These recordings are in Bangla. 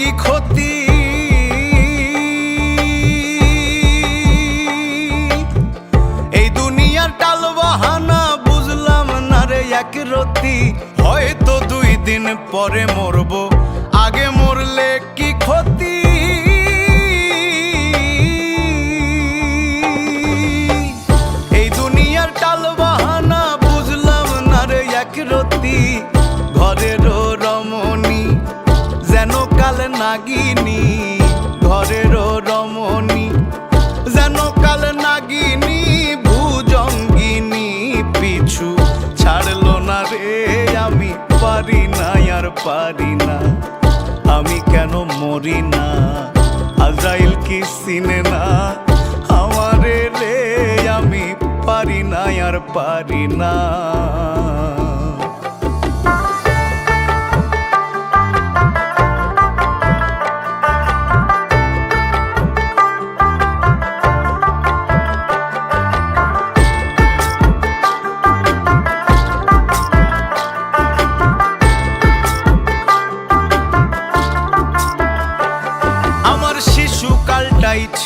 কি ক্ষতি। এই দুনিয়ার টাল বাহানা বুঝলাম না রে এক রতি। হয়তো দুই দিন পরে মরবো। আগে মরলে কি ক্ষতি? নাগিনী ঘরেরও রমণী, যেন কাল নাগিনী, ভুজঙ্গিনী পিছু ছাড়লো না রে, আমি পারি না আর পারি না, আমি কেন মরি না? আজাইল কি চিনে না? আমারে রে, আমি পারি না আর পারি না।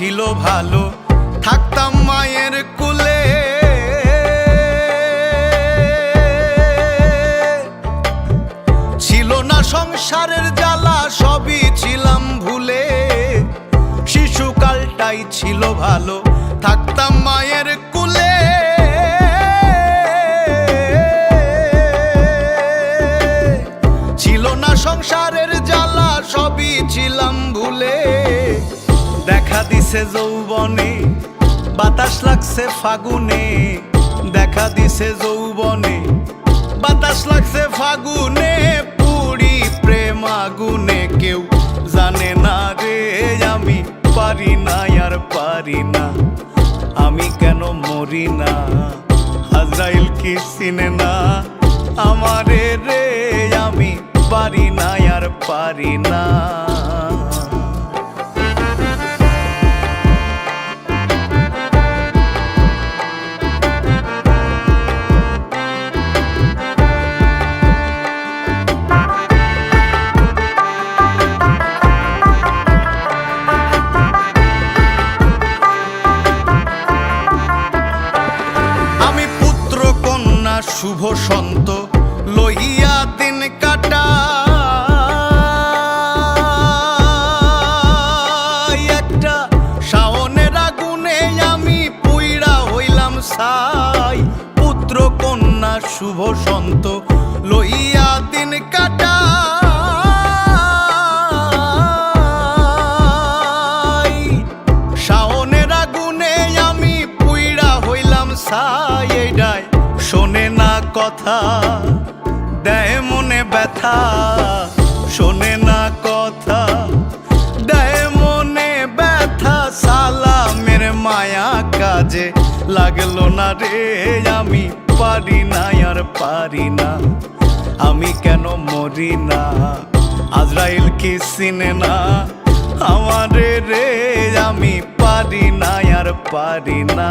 ছিল ভালো, থাকতাম মায়ের কুলে। ছিল না সংসারের জ্বালা, সবই ছিলাম ভুলে। শিশুকালটাই ছিল ভালো, থাকতাম মায়ের কুলে। ছিল না সংসারের জ্বালা, সবই ছিলাম ভুলে। দেখা দিছে যৌবনে, বাতাস লাগছে ফাগুনে। দেখা দিছে যৌবনে, বাতাস লাগছে ফাগুনে। পুরি প্রেম আগুনে কেউ জানে না রে, আমি পারি না আর পারি না। আমি কেন মরি না? আজরাইল কি চিনে না? আমারে রে, আমি পারি না আর পারি না। শুভ সন্ত লইয়া দিন কাটা একটা শাওনের আগুনে আমি পুইরা হইলাম সাই। পুত্র কন্যা শুভ সন্ত লইয়া দিন কাটা শাওনের আগুনে কথা, দেয় মনে ব্যথা, শোনে না কথা, দেয় মনে ব্যথা, সালামের মায়া কাজে লাগল না রে, আমি পারি না, আর পারি না, আমি কেন মরি না? আজরাইল কি চিনে না আমারে রে, আমি পারি না, আর পারি না।